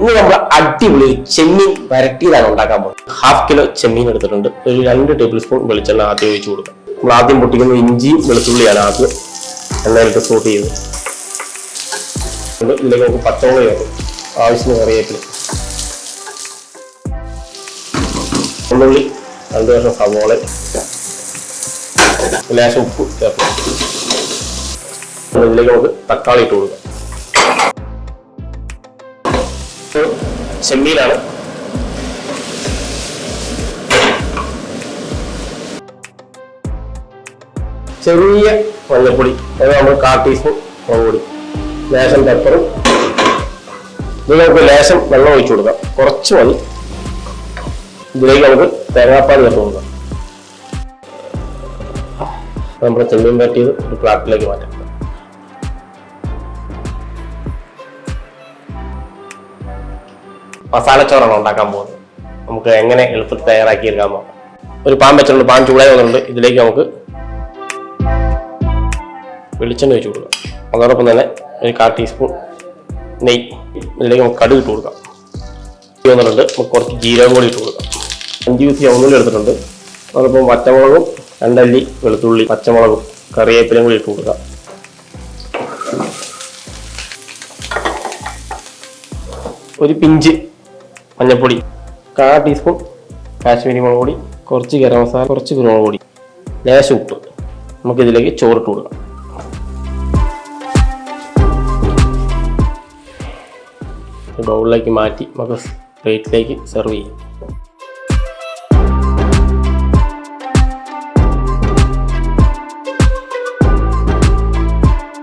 ഇന്ന് നമ്മൾ അടിപൊളി ചെമ്മീൻ വരട്ടിയതാണ് ഉണ്ടാക്കാൻ പോകുന്നത്. ഹാഫ് കിലോ ചെമ്മീൻ എടുത്തിട്ടുണ്ട്. ഒരു രണ്ട് ടേബിൾ സ്പൂൺ വെളിച്ചെണ്ണ ആദ്യം ഒഴിച്ചു കൊടുക്കാം നമ്മൾ ആദ്യം പൊട്ടിക്കുന്ന ഇഞ്ചിയും വെളുത്തുള്ളിയാണ് ആദ്യം എണ്ണയിലിട്ട് സോട്ട് ചെയ്ത് ഇതിലേക്ക് നമുക്ക് പച്ചമുളക് ചേർക്കും. ആവശ്യത്തിന് കറിവേപ്പില ഉള്ളുള്ളി രണ്ട് വർഷം സവോള ലേശം ഉപ്പ് ചേർക്കും. ഇതിലേക്ക് നമുക്ക് തക്കാളി ഇട്ട് കൊടുക്കാം. ചെമ്മീനാണ് ചെറിയ മഞ്ഞൾപ്പൊടി അത് നമ്മൾ കാ ടീസ്പൂൺ മുളകുപൊടി ലേശം പെപ്പറും. ഇത് നമുക്ക് ലേശം വെള്ളം ഒഴിച്ചു കൊടുക്കാം. കുറച്ച് മതി. ഇതിലേക്ക് നമുക്ക് തേങ്ങാപ്പാൽ ചേർത്ത് കൊടുക്കാം. നമ്മുടെ ചെമ്മീൻ പറ്റിയത് ഒരു പ്ലാറ്റിലേക്ക് മാറ്റാം. മസാലച്ചോറാണ് ഉണ്ടാക്കാൻ പോകുന്നത്. നമുക്ക് എങ്ങനെ എളുപ്പത്തിൽ തയ്യാറാക്കി എടുക്കാൻ നോക്കാം ഒരു പാൻ വെച്ചിട്ടുണ്ട് പാൻ ചൂടായി വന്നിട്ടുണ്ട്. ഇതിലേക്ക് നമുക്ക് വെളിച്ചെണ്ണ ഒഴിച്ച് കൊടുക്കാം. അതോടൊപ്പം തന്നെ ഒരു കാ ടീസ്പൂൺ നെയ് ഇതിലേക്ക് നമുക്ക് കടുക് ഇട്ട് കൊടുക്കാം. വന്നിട്ടുണ്ട്. നമുക്ക് കുറച്ച് ജീരകം കൂടി ഇട്ട് കൊടുക്കാം. അഞ്ച് ദിവസം ഒന്നുകൂടി എടുത്തിട്ടുണ്ട്. അതോടൊപ്പം പച്ചമുളകും രണ്ടല്ലി വെളുത്തുള്ളി പച്ചമുളകും കറിവേപ്പിലയും കൂടി ഇട്ട് കൊടുക്കാം. ഒരു പിഞ്ച് മഞ്ഞൾപ്പൊടി കാ ടീസ്പൂൺ കാശ്മീരി മുളക് പൊടി കുറച്ച് ഗരം മസാല കുറച്ച് കുരുമുളക് പൊടി ലേശം ഉപ്പ്. നമുക്കിതിലേക്ക് ചോറിട്ട് കൊടുക്കാം. ബൗളിലേക്ക് മാറ്റി നമുക്ക് പ്ലേറ്റിലേക്ക് സെർവ് ചെയ്യാം.